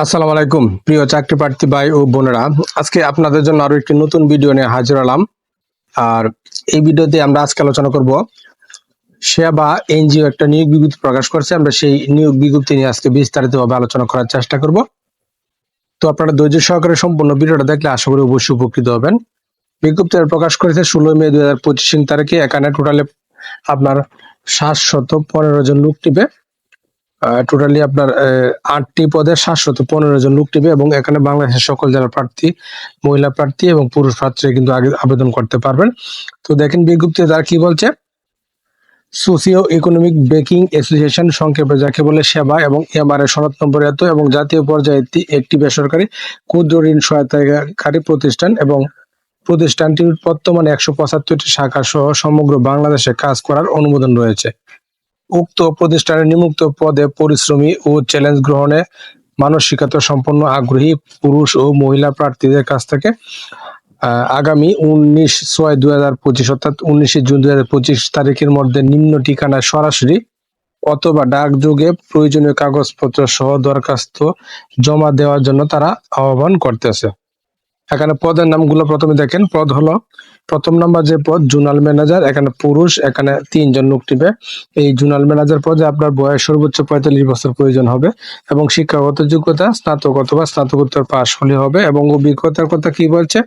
আসসালামু আলাইকুম, প্রিয় চাকরি প্রার্থী ভাই ও বোনেরা। আজকে আপনাদের জন্য আরও একটি নতুন ভিডিও নিয়ে হাজির হলাম। আর এই ভিডিওতে আমরা আজকে আলোচনা করব সেবা এনজিও একটা নিয়োগ বিজ্ঞপ্তি প্রকাশ করছে। আমরা সেই নিয়োগ বিজ্ঞপ্তি নিয়ে আজকে বিস্তারিতভাবে আলোচনা করার চেষ্টা করব। তো আপনারা ধৈর্য সহকারে সম্পূর্ণ ভিডিওটা দেখলে আশা করি অবশ্যই উপকৃত হবেন। বিজ্ঞপ্তি প্রকাশ করেছে ষোলোই মে দুই হাজার পঁচিশ তারিখে। এখানে টোটালে আপনার সাতশত পনেরো জন লোক টিপে টোটালি আপনার আটটি পদে সাতশত পনেরো জন লোক টিপে এবং এখানে বাংলাদেশের সকল জেলার প্রার্থী, মহিলা প্রার্থী এবং পুরুষ প্রার্থী কিন্তু আগে আবেদন করতে পারবেন। তো দেখেন বিজ্ঞপ্তিতে তারা কি বলছে? সোসিও ইকোনমিক বেকিং অ্যাসোসিয়েশন সংক্ষেপে যাকে বলে সেবা এবং এমআরএ সনদ নম্বর এত এবং জাতীয় পর্যায়ে একটি বেসরকারি ক্ষুদ্র ঋণ সহায়তাকারী প্রতিষ্ঠান এবং প্রতিষ্ঠানটির বর্তমানে একশো পঁচাত্তরটি শাখা সহ সমগ্র বাংলাদেশে কাজ করার অনুমোদন রয়েছে। উক্ত প্রতিষ্ঠানের নিমুক্ত পদে পরিশ্রমী ও চ্যালেঞ্জ গ্রহণে মানসিকতা সম্পন্ন আগ্রহী পুরুষ ও মহিলা প্রার্থীদের কাছ থেকে আগামী উনিশ ছয় দুই হাজার পঁচিশ অর্থাৎ উনিশে জুন দুই হাজার পঁচিশ তারিখের মধ্যে নিম্ন ঠিকানায় সরাসরি অথবা ডাকযোগে প্রয়োজনীয় কাগজপত্র সহ দরখাস্ত জমা দেওয়ার জন্য তারা আহ্বান করতেছে। এখানে পদের নামগুলো প্রথমে দেখেন। পদ হলো প্রথম নাম্বার যে পদ, জুনাল ম্যানেজার, এখানে পুরুষ, এখানে তিনজন লোক টিপে। এই জুনাল ম্যানেজার পদে আপনার বয়স সর্বোচ্চ পঁয়তাল্লিশ বছর প্রয়োজন হবে এবং শিক্ষাগত যোগ্যতা স্নাতক অথবা স্নাতকোত্তর পাশ হলে হবে এবং অভিজ্ঞতার কথা কি বলছে?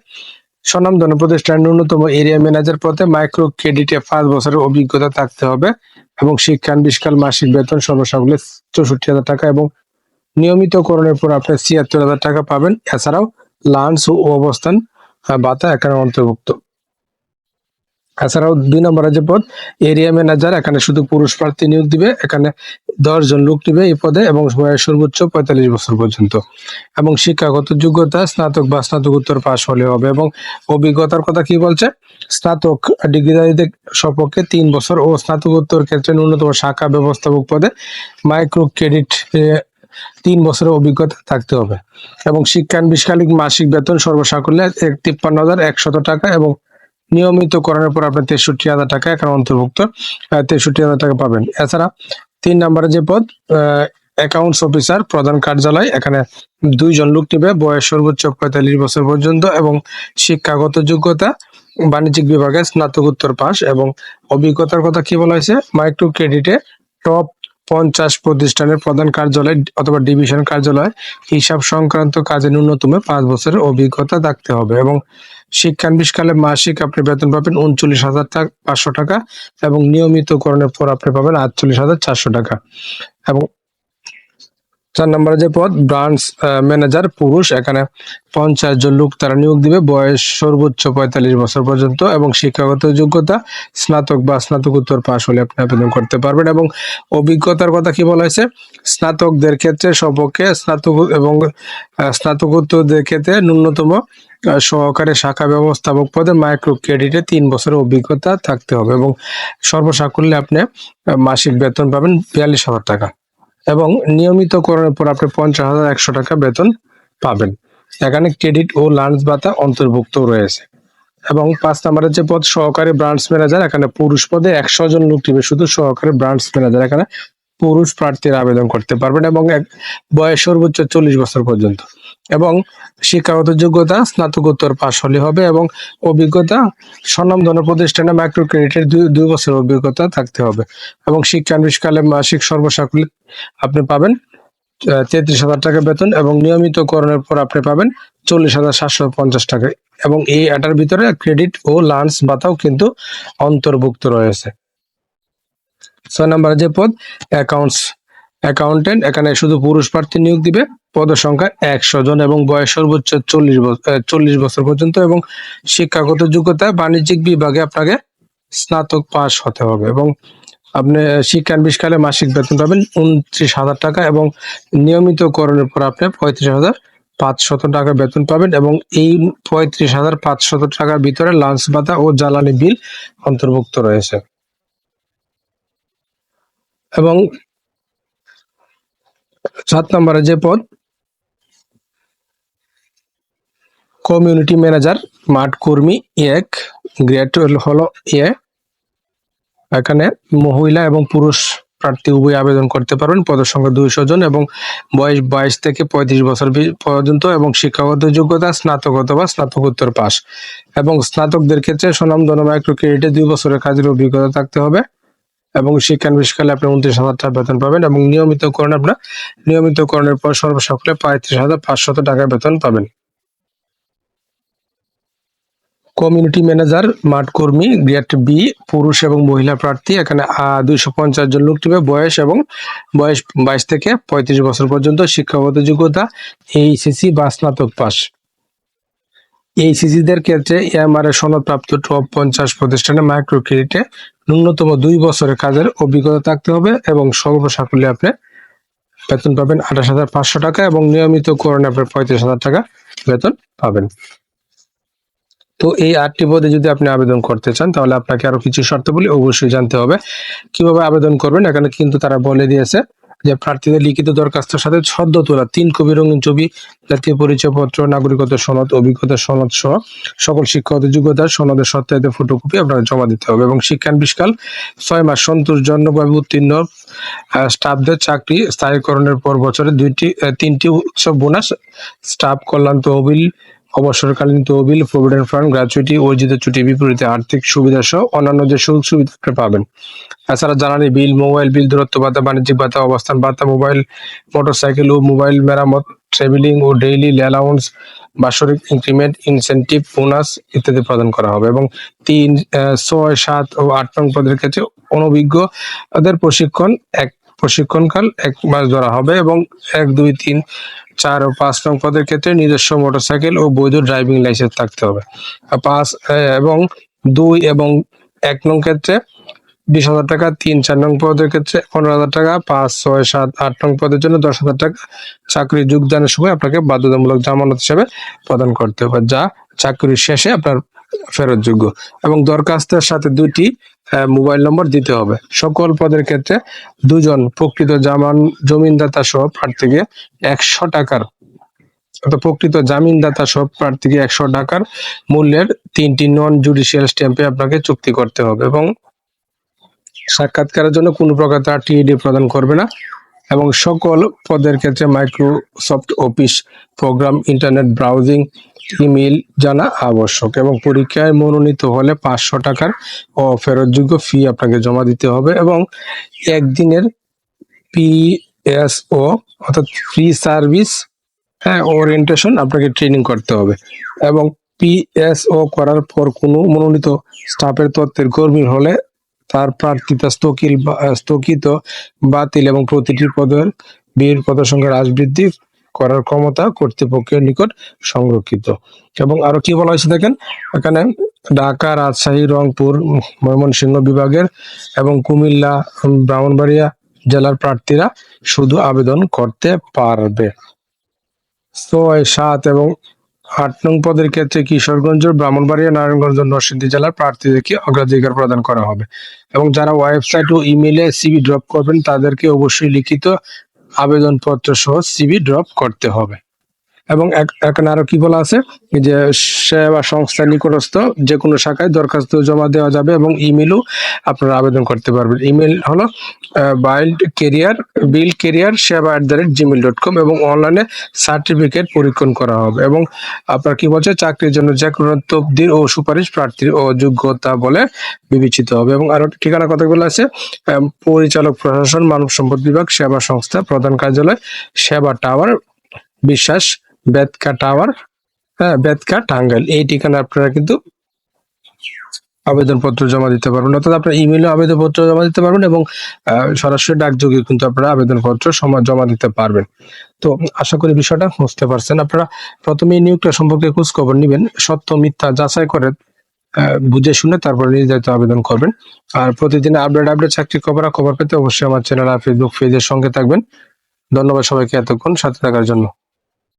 স্বনামধন্য প্রতিষ্ঠান ন্যূনতম এরিয়া ম্যানেজার পদে মাইক্রো ক্রেডিটে পাঁচ বছরের অভিজ্ঞতা থাকতে হবে এবং শিক্ষান বিশকাল মাসিক বেতন সর্বসাকুল্যে চৌষট্টি হাজার টাকা এবং নিয়মিতকরণের পর আপনি ছিয়াত্তর হাজার টাকা পাবেন। এছাড়াও লাঞ্চ ও অবস্থান ভাতা এখানে অন্তর্ভুক্ত। এছাড়াও দুই নম্বরে যে পদ এরিয়া ম্যানেজার, এখানে শুধু পুরুষ প্রার্থী নিয়োগ দিবে, এখানে দশ জন লোক দিবে এই পদে এবং সর্বোচ্চ পঁয়তাল্লিশ বছর পর্যন্ত। এবং শিক্ষাগত যোগ্যতা, স্নাতক বা স্নাতকোত্তর পাশ হলে হবে এবং অভিজ্ঞতার কথা কি বলছে? স্নাতক ডিগ্রিধারীদের সপক্ষে তিন বছর ও স্নাতকোত্তর ক্ষেত্রে ন্যূনতম শাখা ব্যবস্থাপক পদে মাইক্রো ক্রেডিট তিন বছরের অভিজ্ঞতা থাকতে হবে। এবং শিক্ষান বিশকালিক মাসিক বেতন সর্বসাকুল্যে তিপ্পান্ন হাজার একশত টাকা এবং নিয়মিত করানোর পর আপনার তেষট্টি হাজার টাকা এখানে অন্তর্ভুক্ত তেষট্টি হাজার টাকা পাবেন। এছাড়া তিন নম্বরে যে পদ অ্যাকাউন্টস অফিসার প্রধান কার্যালয়, এখানে দুইজন লোক নিবে, বয়স সর্বোচ্চ পঁয়তাল্লিশ বছর পর্যন্ত এবং শিক্ষাগত যোগ্যতা, বাণিজ্যিক বিভাগে স্নাতকোত্তর পাস এবং অভিজ্ঞতার কথা কি বলা হয়েছে? মাইক্রো ক্রেডিটে টপ পঞ্চাশ প্রতিষ্ঠানের প্রধান কার্যালয় অথবা ডিভিশন কার্যালয়, হিসাব সংক্রান্ত কাজে ন্যূনতম পাঁচ বছরের অভিজ্ঞতা থাকতে হবে এবং শিক্ষানবিশকালে মাসিক আপনি বেতন পাবেন উনচল্লিশ হাজার টাকা, পাঁচশো টাকা এবং নিয়মিতকরণের পর আপনি পাবেন আটচল্লিশ হাজার চারশো টাকা। এবং চার নম্বরে যে পদ ব্রাঞ্চ ম্যানেজার পুরুষ, এখানে পঞ্চাশ জন লোক তারা নিয়োগ দিবে। বয়স সর্বোচ্চ পঁয়তাল্লিশ বছর পর্যন্ত এবং শিক্ষাগত যোগ্যতা স্নাতক বা স্নাতকোত্তর পাশ হলে আপনি আবেদন করতে পারবেন এবং অভিজ্ঞতার কথা কি বলা হয়েছে? স্নাতকদের ক্ষেত্রে সপক্ষে স্নাতক এবং স্নাতকোত্তরদের ক্ষেত্রে ন্যূনতম সহকারে শাখা ব্যবস্থাপক পদে মাইক্রো ক্রেডিটে তিন বছরের অভিজ্ঞতা থাকতে হবে এবং সর্বসাকুল্যে আপনি মাসিক বেতন পাবেন বিয়াল্লিশ হাজার টাকা। এবং নিয়মিত নিয়মিতকরণের পর আপনি পঞ্চাশ হাজার একশো টাকা বেতন পাবেন। এখানে ক্রেডিট ও লাঞ্চ ভাতা অন্তর্ভুক্ত রয়েছে। এবং পাঁচ নম্বরের যে পদ সহকারী ব্রাঞ্চ ম্যানেজার, এখানে পুরুষ পদে একশো জন লোক টিমে শুধু সহকারী ব্রাঞ্চ ম্যানেজার। এখানে পুরুষ প্রার্থীরা আবেদন করতে পারবেন এবং এক বয়স সর্বোচ্চ চল্লিশ বছর পর্যন্ত। এবং শিক্ষাগত যোগ্যতা, স্নাতকোত্তর পাশ হলে হবে এবং অভিজ্ঞতা, স্বনামধন্য প্রতিষ্ঠানে মাইক্রো ক্রেডিটের দুই দুই বছর অভিজ্ঞতা থাকতে হবে। এবং শিক্ষানবিশকালে মাসিক সর্বসাকুল আপনি পাবেন তেত্রিশ হাজার টাকা বেতন এবং নিয়মিতকরণের পর আপনি পাবেন চল্লিশ হাজার সাতশো পঞ্চাশ টাকা। এবং এই এটার ভিতরে ক্রেডিট ও লাঞ্চ ভাতাও কিন্তু অন্তর্ভুক্ত রয়েছে। ছয় নম্বরে যে পদ অ্যাকাউন্টস অ্যাকাউন্টেন্ট এখানে শুধু পুরুষ প্রার্থী নিয়োগ দিবে। পদ সংখ্যা একশো জন এবং বয়স সর্বোচ্চ চল্লিশ চল্লিশ বছর পর্যন্ত এবং শিক্ষাগত যোগ্যতা বাণিজ্যিক বিভাগে আপনাকে স্নাতক পাস হতে হবে এবং আপনি শিক্ষান বিশকালে মাসিক বেতন পাবেন উনত্রিশ হাজার টাকা এবং নিয়মিতকরণের পর আপনি পঁয়ত্রিশ হাজার পাঁচশত টাকা বেতন পাবেন এবং এই পঁয়ত্রিশ হাজার পাঁচশত টাকার ভিতরে লাঞ্চ ভাতা ও জ্বালানি বিল অন্তর্ভুক্ত রয়েছে। এবং সাত নম্বরে যে পদ কমিউনিটি ম্যানেজার মাঠ কর্মী, এক গ্রেড হলো এ। এখানে মহিলা এবং পুরুষ প্রার্থী উভয় আবেদন করতে পারবেন, পদের সংখ্যা দুইশো জন এবং বয়স বাইশ থেকে পঁয়ত্রিশ বছর পর্যন্ত এবং শিক্ষাগত যোগ্যতা স্নাতক অথবা স্নাতকোত্তর পাস এবং স্নাতকদের ক্ষেত্রে স্বনামধন্য মাইক্রো ক্রেডিটে দুই বছরের কাজের অভিজ্ঞতা থাকতে হবে। এবং শিক্ষানবিষ্কালে আপনি উনত্রিশ হাজার টাকা বেতন পাবেন এবং নিয়মিতকরণ আপনার নিয়মিতকরণের পর সর্বসকলে পঁয়ত্রিশ হাজার পাঁচশত টাকা বেতন পাবেন। কমিউনিটি ম্যানেজার, মাঠ কর্মী, গ্রেড বি, পুরুষ এবং মহিলা প্রার্থী, এখানে দুইশো পঞ্চাশ জন লোক টিমে বয়স এবং বয়স বাইশ থেকে পঁয়ত্রিশ বছর পর্যন্ত শিক্ষাগত যোগ্যতা, এইচএসসি বা স্নাতক পাস। এইচএসসিদের ক্ষেত্রে এমআর সনদপ্রাপ্ত টপ পঞ্চাশ প্রতিষ্ঠানে মাইক্রো ক্রেডিটে ন্যূনতম দুই বছরের কাজের অভিজ্ঞতা থাকতে হবে এবং সর্বসাকুল্যে আপনি বেতন পাবেন আঠাশ হাজার পাঁচশো টাকা এবং নিয়মিত করণে আপনি পঁয়ত্রিশ হাজার টাকা বেতন পাবেন। তো এই আটটি পদে যদি আপনি আবেদন করতে চান, তাহলে আপনাকে আরও কিছু শর্ত শর্তাবলী অবশ্যই জানতে হবে। কীভাবে আবেদন করবেন? এখানে কিন্তু তারা বলে দিয়েছে যে প্রার্থীদের লিখিত দরখাস্তের সাথে সদ্য তোলা, তিন কপি রঙিন ছবি, জাতীয় পরিচয়পত্র নাগরিকত্ব সনদ, অভিজ্ঞতা সনদ সহ সকল শিক্ষাগত যোগ্যতা, সনদের সত্যায়িত ফটোকপি আপনাকে জমা দিতে হবে এবং শিক্ষানবিষ্কাল ছয় মাস সন্তোষজনকভাবে উত্তীর্ণ স্টাফদের চাকরি স্থায়ীকরণের পর বছরে দুইটি তিনটি উৎসব বোনাস, স্টাফ কল্যাণ তহবিল অবসরকালীন তহবিল প্রভিডেন্ট ফান্ড গ্র্যাচুইটি অর্জিত ছুটি বিপরীতে আর্থিক সুবিধা সহ অন্যান্য যে সুযোগ সুবিধা পাবেন। এছাড়া জ্বালানি বিল, মোবাইল বিল, দূরত্ব ভাতা, বাণিজ্যিক ভাতা, অবস্থান ভাতা, মোবাইল, মোটরসাইকেল ও মোবাইল মেরামত ট্রেভেলিং ও ডেইলি অ্যালাউন্স বাৎসরিক ইনক্রিমেন্ট ইনসেন্টিভ বোনাস ইত্যাদি প্রদান করা হবে এবং তিন ছয়, সাত ও আট নং পদের ক্ষেত্রে অনভিজ্ঞ ওদের প্রশিক্ষণ এক প্রশিক্ষণকাল এক মাস ধরা হবে এবং এক, দুই, তিন, চার ও পাঁচ নং পদের ক্ষেত্রে নিজস্ব মোটরসাইকেল ও বৈধ ড্রাইভিং লাইসেন্স থাকতে হবে। পাঁচ এবং দুই এবং এক নং ক্ষেত্রে বিশ হাজার টাকা, তিন, চার নং পদের ক্ষেত্রে পনেরো হাজার টাকা, পাঁচ, ছয়, সাত, আট নং পদের জন্য দশ হাজার টাকা চাকরি যোগদানের সময় আপনাকে বাধ্যতামূলক জামানত হিসেবে প্রদান করতে হবে, যা চাকরির শেষে আপনার ফেরতযোগ্য। এবং দরখাস্তের সাথে দুটি মোবাইল নম্বর দিতে হবে। সকল পদের ক্ষেত্রে দুজন প্রকৃত জামান জমিনদাতা সহ প্রার্থীকে একশো টাকার প্রকৃত জামিনদাতা সব প্রার্থীকে একশো টাকার মূল্যের তিনটি নন জুডিশিয়াল স্ট্যাম্পে আপনাকে চুক্তি করতে হবে এবং সাক্ষাৎকারের জন্য কোনো প্রকার তার টিএডি প্রদান করবে না এবং সকল পদের ক্ষেত্রে Microsoft office, program, internet browsing email জানা আবশ্যক এবং পরীক্ষায় মনোনীত হলে পাঁচশো টাকার ফেরতযোগ্য ফি আপনাকে জমা দিতে হবে এবং একদিনের পিএসও অর্থাৎ ফ্রি সার্ভিস হ্যাঁ ওরিয়েন্টেশন আপনাকে ট্রেনিং করতে হবে এবং পিএসও করার পর কোনো মনোনীত স্টাফের তত্ত্বের কর্মী হলে তার প্রার্থিতা স্থগিল বা- স্থগিত, বাতিল এবং প্রতিটি পদের বীর পদ সংখ্যা হ্রাস বৃদ্ধি করার ক্ষমতা কর্তৃপক্ষের নিকট সংরক্ষিত। এবং আরও কি বলা হয়েছে দেখেন? এখানে ঢাকা, রাজশাহী, রংপুর, ময়মনসিংহ বিভাগের এবং কুমিল্লা, ব্রাহ্মণবাড়িয়া জেলার প্রার্থীরা শুধু আবেদন করতে পারবে। ছয়, সাত এবং আট নং পদের ক্ষেত্রে কিশোরগঞ্জ, ব্রাহ্মণবাড়িয়া, নারায়ণগঞ্জ, নরসিংদী জেলার প্রার্থীদেরকে অগ্রাধিকার প্রদান করা হবে। এবং যারা ওয়েবসাইট ও ইমেলে সিবি ড্রপ করবেন, তাদেরকে অবশ্যই লিখিত আবেদনপত্র সহ সিবি ড্রপ করতে হবে। এবং এখানে আরও কি বলা আছে? যে সেবা সংস্থার নিকটস্থ যে কোনো শাখায় দরখাস্ত জমা দেওয়া যাবে এবং ইমেলও আপনারা আবেদন করতে পারবেন। ইমেল হলো বাইল্ড কেরিয়ার বিল কেরিয়ার সেবা at the rate Gmail dot com এবং অনলাইনে সার্টিফিকেট পরীক্ষণ করা হবে এবং আপনার কি বলছে? চাকরির জন্য যে কোনো তবদির ও সুপারিশ প্রার্থীর অযোগ্যতা বলে বিবেচিত হবে এবং আরও ঠিকানা কথাগুলো আছে? পরিচালক প্রশাসন, মানব সম্পদ বিভাগ, সেবা সংস্থা, প্রধান কার্যালয়, সেবা টাওয়ার, বিশ্বাস বেতকা টাওয়ার হ্যাঁ বেতকা টাঙ্গাইল এই ঠিকানা আপনারা কিন্তু আবেদনপত্র জমা দিতে পারবেন। অর্থাৎ আপনার ইমেলে আবেদনপত্র জমা দিতে পারবেন এবং সরাসরি ডাকযোগে কিন্তু আপনারা আবেদনপত্র জমা দিতে পারবেন। তো আশা করি বিষয়টা বুঝতে পারছেন। আপনারা প্রথমে এই নিয়োগটা সম্পর্কে খোঁজ খবর নিবেন, সত্য, মিথ্যা যাচাই করে বুঝে শুনে তারপরে নির্ধারিত আবেদন করবেন। আর প্রতিদিন আপডেট আপডেট চাকরি খবর খবর পেতে অবশ্যই আমার চ্যানেল আর ফেসবুক পেজের সঙ্গে থাকবেন। ধন্যবাদ সবাইকে এতক্ষণ সাথে থাকার জন্য।